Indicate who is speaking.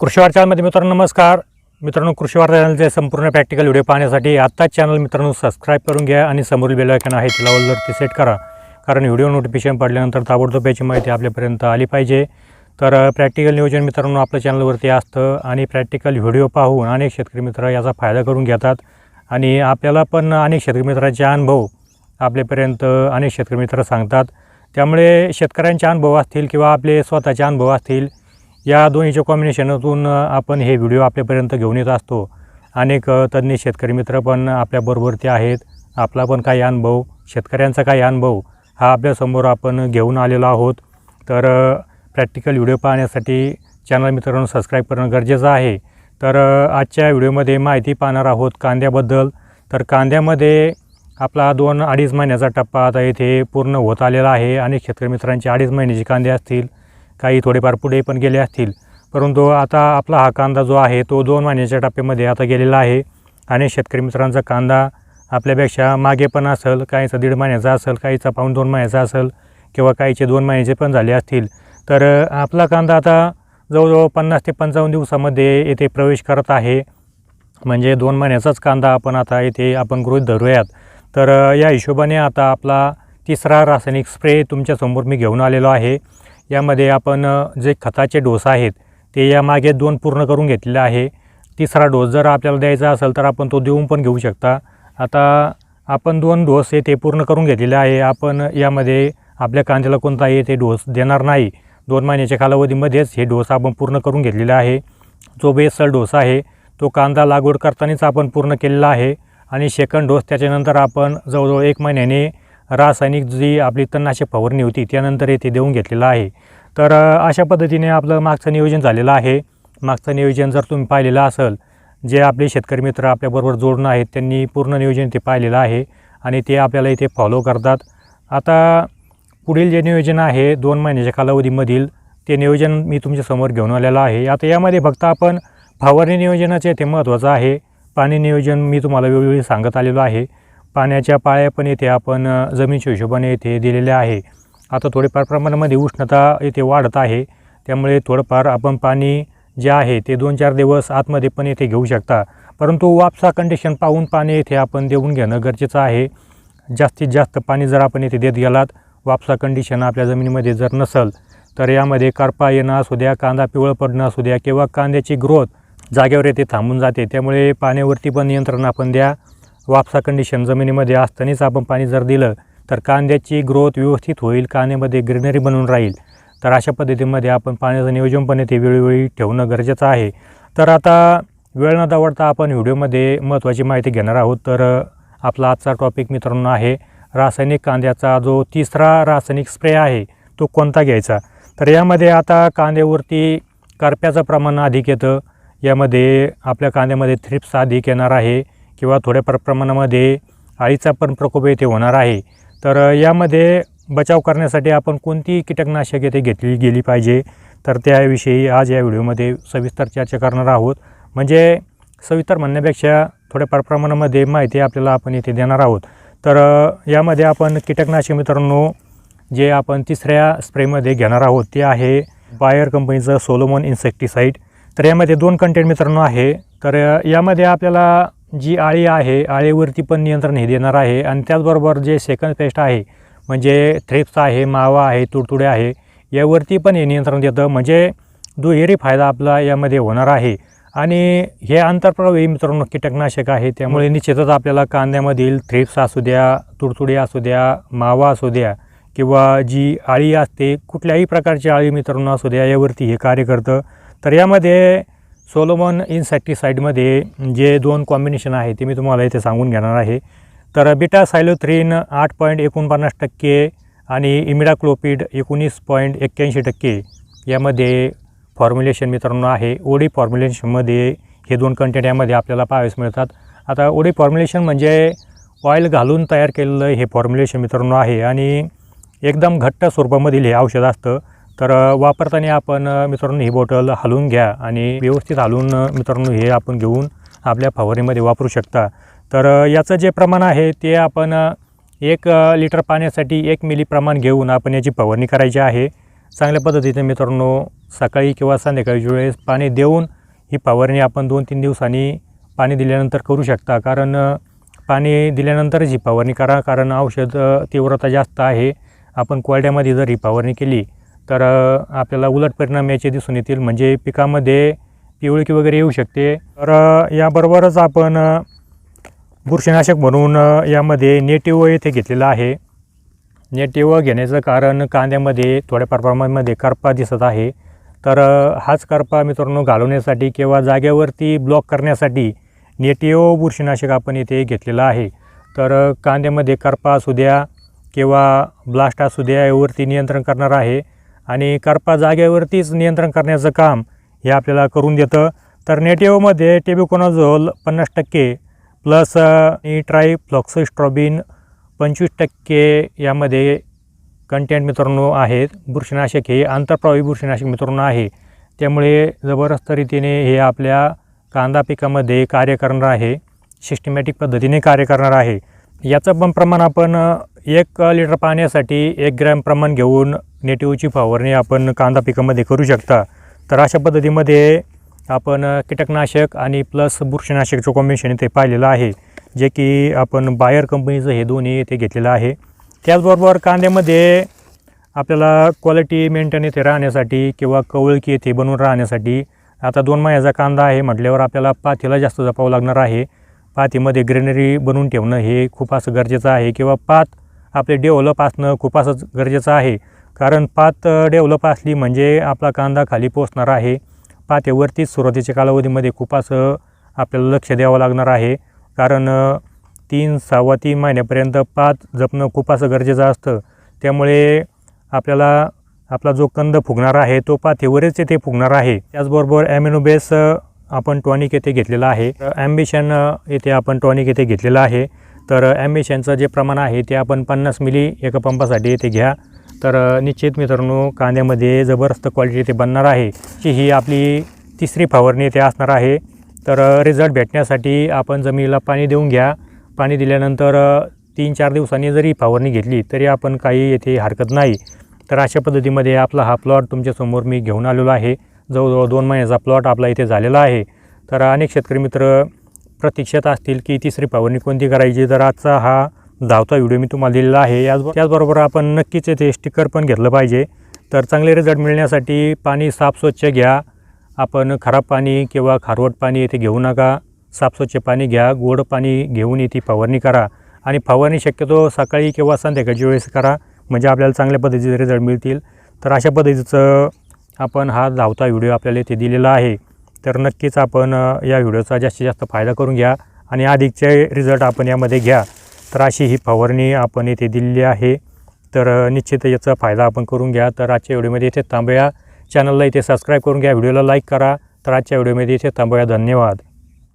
Speaker 1: कृषी वार्तामध्ये मित्रांनो नमस्कार. मित्रांनो कृषी वार्ता चॅनलचे संपूर्ण प्रॅक्टिकल व्हिडिओ पाहण्यासाठी आत्ताच चॅनल मित्रांनो सबस्क्राईब करून घ्या आणि समोरील बेल आहे तिला वरती सेट करा. कारण व्हिडिओ नोटिफिकेशन पडल्यानंतर ताबडतोब याची माहिती आपल्यापर्यंत आली पाहिजे. तर प्रॅक्टिकल नियोजन मित्रांनो आपल्या चॅनलवरती असतं आणि प्रॅक्टिकल व्हिडिओ पाहून अनेक शेतकरी मित्र याचा फायदा करून घेतात. आणि आपल्याला पण अनेक शेतकरी मित्रांचे अनुभव आपल्यापर्यंत अनेक शेतकरी मित्र सांगतात. त्यामुळे शेतकऱ्यांचे अनुभव असतील किंवा आपले स्वतःचे अनुभव असतील या दोन्हीच्या कॉम्बिनेशनातून आपण हे व्हिडिओ आपल्यापर्यंत घेऊन येत असतो. अनेक तज्ज्ञ शेतकरी मित्र पण आपल्याबरोबरती आहेत. आपला पण काही अनुभव शेतकऱ्यांचा काही अनुभव हा आपल्यासमोर आपण घेऊन आलेलो आहोत. तर प्रॅक्टिकल व्हिडिओ पाहण्यासाठी चॅनल मित्रांनो सबस्क्राईब करणं गरजेचं आहे. तर आजच्या व्हिडिओमध्ये माहिती पाहणार आहोत कांद्याबद्दल. तर कांद्यामध्ये आपला दोन अडीच महिन्याचा टप्पा आता इथे पूर्ण होत आलेला आहे. अनेक शेतकरी मित्रांचे अडीच महिन्याचे कांदे असतील. काही थोडेफार पुढे पण गेले असतील. परंतु आता आपला हा कांदा जो आहे तो दोन महिन्याच्या टप्प्यामध्ये आता गेलेला आहे. आणि शेतकरी मित्रांचा कांदा आपल्यापेक्षा मागे पण असेल काहीचा दीड महिन्याचा असेल काहीचा पाऊण दोन महिन्याचा असेल किंवा काहीचे दोन महिन्याचे पण झाले असतील. तर आपला कांदा आता जवळजवळ पन्नास ते पंचावन्न दिवसामध्ये येथे प्रवेश करत आहे. म्हणजे दोन महिन्याचाच कांदा आपण आता येथे आपण गृहित धरूयात. तर या हिशोबाने आता आपला तिसरा रासायनिक स्प्रे तुमच्यासमोर मी घेऊन आलेलो आहे. यामध्ये आपण जे खताचे डोस आहेत ते यामागे दोन पूर्ण करून घेतलेलं आहे. तिसरा डोस जर आपल्याला द्यायचा असेल तर आपण तो देऊन पण घेऊ शकता. आता आपण दोन डोस हे ते पूर्ण करून घेतलेले आहे. आपण यामध्ये आपल्या कांद्याला कोणताही ते डोस देणार नाही. दोन महिन्याच्या कालावधीमध्येच हे डोस आपण पूर्ण करून घेतलेला आहे. जो बेसल डोस आहे तो कांदा लागवड करतानाच आपण पूर्ण केलेला आहे. आणि सेकंड डोस त्याच्यानंतर आपण जवळजवळ एक महिन्याने रासायनिक जी आपली तणनाशक फवारणी होती त्यानंतर येथे देऊन घेतलेलं आहे. तर अशा पद्धतीने आपलं मागचं नियोजन झालेलं आहे. मागचं नियोजन जर तुम्ही पाहिलेलं असेल जे आपले शेतकरी मित्र आपल्याबरोबर जोडणं आहेत त्यांनी पूर्ण नियोजन ते पाहिलेलं आहे आणि ते आपल्याला इथे फॉलो करतात. आता पुढील जे नियोजन आहे दोन महिन्याच्या कालावधीमधील ते नियोजन मी तुमच्यासमोर घेऊन आलेलं आहे. आता यामध्ये फक्त आपण फवारणी नियोजनाचे ते महत्त्वाचं आहे. पाणी नियोजन मी तुम्हाला वेळोवेळी सांगत आलेलो आहे. पाण्याच्या पाळ्या पण येथे आपण जमिनीच्या हिशोबाने येथे दिलेल्या आहे. आता थोडेफार प्रमाणामध्ये उष्णता येथे वाढत आहे. त्यामुळे थोडंफार आपण पाणी जे आहे ते दोन चार दिवस आतमध्ये पण येथे घेऊ शकता. परंतु वापसा कंडिशन पाहून पाणी येथे आपण देऊन घेणं गरजेचं आहे. जास्तीत जास्त पाणी जर आपण येथे देत गेलात वापसा कंडिशन आपल्या जमिनीमध्ये जर नसेल तर यामध्ये करपा येणं असू द्या कांदा पिवळं पडणं असू द्या किंवा कांद्याची ग्रोथ जागेवर येथे थांबून जाते. त्यामुळे पाण्यावरती पण नियंत्रण आपण द्या. वापसा कंडिशन जमिनीमध्ये असतानाच आपण पाणी जर दिलं तर कांद्याची ग्रोथ व्यवस्थित होईल कांद्यामध्ये ग्रीनरी बनून राहील. तर अशा पद्धतीमध्ये आपण पाण्याचं नियोजन पण वेळोवेळी ठेवणं गरजेचं आहे. तर आता वेळ न दवडता आपण व्हिडिओमध्ये महत्त्वाची माहिती घेणार आहोत. तर आपला आजचा टॉपिक मित्रांनो आहे रासायनिक कांद्याचा जो तिसरा रासायनिक स्प्रे आहे तो कोणता घ्यायचा? तर यामध्ये आता कांद्यावरती करप्याचं प्रमाण अधिक येतं. यामध्ये आपल्या कांद्यामध्ये थ्रिप्स अधिक येणार आहे. किंवा थोड्याफार प्रमाणामध्ये आळीचा पण प्रकोप येथे होणार आहे. तर यामध्ये बचाव करण्यासाठी आपण कोणती कीटकनाशक येथे घेतली गेली पाहिजे? तर त्याविषयी आज या व्हिडिओमध्ये सविस्तर चर्चा करणार आहोत. म्हणजे सविस्तर म्हणण्यापेक्षा थोड्याफार प्रमाणामध्ये माहिती आपल्याला आपण येथे देणार आहोत. तर यामध्ये आपण कीटकनाशक मित्रांनो जे आपण तिसऱ्या स्प्रेमध्ये घेणार आहोत ते आहे बायर कंपनीचं सोलोमॉन इन्सेक्टिसाईड तर यामध्ये दोन कंटेंट मित्रांनो आहे. तर यामध्ये आपल्याला जी आळी आहे आळीवरती पण नियंत्रण हे देणार आहे. आणि त्याचबरोबर जे सेकंड पेस्ट आहे म्हणजे थ्रिप्स आहे मावा आहे तुडतुडे आहे यावरती पण हे नियंत्रण देतं. म्हणजे दुहेरी फायदा आपला यामध्ये होणार आहे. आणि हे आंतरप्रवाही मित्रांनो कीटकनाशक आहे. त्यामुळे निश्चितच आपल्याला कांद्यामधील थ्रिप्स असू द्या तुडतुडे असू द्या मावा असू द्या किंवा जी आळी असते कुठल्याही प्रकारची आळी मित्रांनो असू द्या यावरती हे कार्य करतं. तर यामध्ये सोलोमॉन इन्सेक्टिसाईडमध्ये जे दोन कॉम्बिनेशन आहे ते मी तुम्हाला इथे सांगून घेणार आहे. तर बिटा सायलोथ्रीन आठ पॉईंट एकोणपन्नास टक्के आणि इमिडाक्लोपिड एकोणीस पॉईंट एक्क्याऐंशी टक्के यामध्ये फॉर्म्युलेशन मित्रांनो आहे. ओडी फॉर्म्युलेशनमध्ये हे दोन कंटेंट यामध्ये आपल्याला पाहावेस मिळतात. आता ओडी फॉर्म्युलेशन म्हणजे ऑइल घालून तयार केलेलं हे फॉर्म्युलेशन मित्रांनो आहे आणि एकदम घट्ट स्वरूपामधील हे औषध असतं. तर वापरताना आपण मित्रांनो ही बॉटल हलवून घ्या आणि व्यवस्थित हलवून मित्रांनो हे आपण घेऊन आपल्या फवारणीमध्ये वापरू शकता. तर याचं जे प्रमाण आहे ते आपण एक लिटर पाण्यासाठी एक मिली प्रमाण घेऊन आपण याची फवारणी करायची आहे. चांगल्या पद्धतीने मित्रांनो सकाळी किंवा संध्याकाळच्या वेळेस पाणी देऊन ही फवारणी आपण दोन तीन दिवसांनी पाणी दिल्यानंतर करू शकता. कारण पाणी दिल्यानंतरच ही फवारणी करा. कारण औषध तीव्रता जास्त आहे. आपण कोरड्यामध्ये जर ही फवारणी केली तर आपल्याला उलट परिणाम याचे दिसून येतील. म्हणजे पिकामध्ये पिवळकी वगैरे येऊ शकते. तर याबरोबरच आपण बुरशीनाशक म्हणून यामध्ये नेटिव येथे घेतलेलं आहे. नेटिव्ह घेण्याचं कारण कांद्यामध्ये थोड्याफार प्रमाणामध्ये करपा दिसत आहे. तर हाच करपा मित्रांनो घालवण्यासाठी किंवा जागेवरती ब्लॉक करण्यासाठी नेटिव बुरशीनाशक आपण इथे घेतलेलं आहे. तर कांद्यामध्ये करपा असू द्या किंवा ब्लास्ट असू द्या यावरती नियंत्रण करणार आहे. आणि करपा जागेवरतीच नियंत्रण करण्याचं काम हे आपल्याला करून देतं. तर नेटिव्हमध्ये टेबिकोनाझोल पन्नास टक्के प्लस ट्रायफ्लॉक्सोस्ट्रॉबिन पंचवीस टक्के यामध्ये कंटेंट मित्रांनो आहेत. बुरशीनाशक हे आंतरप्रवाही बुरशीनाशक मित्रांनो आहे. त्यामुळे जबरदस्त रीतीने हे आपल्या कांदा पिकामध्ये कार्य करणार आहे. सिस्टमॅटिक पद्धतीने कार्य करणार आहे. याचं पण प्रमाण आपण एक लिटर पाण्यासाठी एक ग्रॅम प्रमाण घेऊन नेटिव्हची फवारणी आपण कांदा पिकामध्ये करू शकता. तर अशा पद्धतीमध्ये आपण कीटकनाशक आणि प्लस बुरशीनाशकचं कॉम्बिनेशन इथे पाहिलेलं आहे जे की आपण बायर कंपनीचं हे दोन्ही इथे घेतलेलं आहे. त्याचबरोबर कांद्यामध्ये आपल्याला क्वालिटी मेंटेन इथे राहण्यासाठी किंवा कवळकी येथे बनवून राहण्यासाठी आता दोन महिन्याचा कांदा आहे म्हटल्यावर आपल्याला पाथीला जास्त जपावं लागणार आहे. पातीमध्ये ग्रेनरी बनवून ठेवणं हे खूप असं गरजेचं आहे किंवा पात आपले डेव्हलप असणं खूप असंच गरजेचं आहे. कारण पात डेव्हलप असली म्हणजे आपला कांदा खाली पोचणार आहे. पातेवरतीच सुरुवातीच्या कालावधीमध्ये खूप असं आपल्याला लक्ष द्यावं लागणार आहे. कारण तीन सहावा तीन महिन्यापर्यंत पात जपणं खूप असं गरजेचं असतं. त्यामुळे आपल्याला आपला जो कंद फुगणार आहे तो पाथेवरच येथे फुगणार आहे. त्याचबरोबर ॲमिनोबेस आपण टॉनिक येथे घेतलेला आहे. ॲम्बिशन येथे आपण टॉनिक येथे घेतलेलं आहे. तर ॲम्बिशनचं जे प्रमाण आहे ते आपण पन्नास मिली एका पंपासाठी येथे घ्या. तर निश्चित मित्रांनो कांद्यामध्ये जबरदस्त क्वालिटी ते बनणार आहे. की ही आपली तिसरी फवारणी येथे असणार आहे. तर रिझल्ट भेटण्यासाठी आपण जमिनीला पाणी देऊन घ्या. पाणी दिल्यानंतर तीन चार दिवसांनी जरी फवारणी घेतली तरी आपण काही येथे हरकत नाही. तर अशा पद्धतीमध्ये आपला हा प्लॉट तुमच्यासमोर मी घेऊन आलेलो आहे. जवळजवळ दोन महिन्याचा प्लॉट आपला इथे झालेला आहे. तर अनेक शेतकरी मित्र प्रतीक्षेत असतील की तिसरी फवारणी कोणती करायची तर आजचा हा धावता व्हिडिओ मी तुम्हाला दिलेला आहे. याच त्याचबरोबर आपण नक्कीच येथे स्टिकर पण घेतलं पाहिजे. तर चांगले रिझल्ट मिळण्यासाठी पाणी साफ स्वच्छ घ्या. आपण खराब पाणी किंवा खारवट पाणी येथे घेऊ नका. साफ स्वच्छ पाणी घ्या. गोड पाणी घेऊन येथे फवारणी करा. आणि फवारणी शक्यतो सकाळी किंवा संध्याकाळच्या वेळेस करा. म्हणजे आपल्याला चांगल्या पद्धतीचे रिझल्ट मिळतील. तर अशा पद्धतीचं आपण हा धावता व्हिडिओ आपल्याला इथे दिलेला आहे. तर नक्कीच आपण या व्हिडिओचा जास्तीत जास्त फायदा करून घ्या आणि अधिकचे रिझल्ट आपण यामध्ये घ्या. तर अशी ही फवारणी आपण इथे दिलेली आहे. तर निश्चित याचा फायदा आपण करून घ्या. तर आजच्या व्हिडिओमध्ये इथे थांबूया. चॅनलला इथे सबस्क्राईब करून घ्या. व्हिडिओला लाईक करा. तर आजच्या व्हिडिओमध्ये इथे थांबूया. धन्यवाद.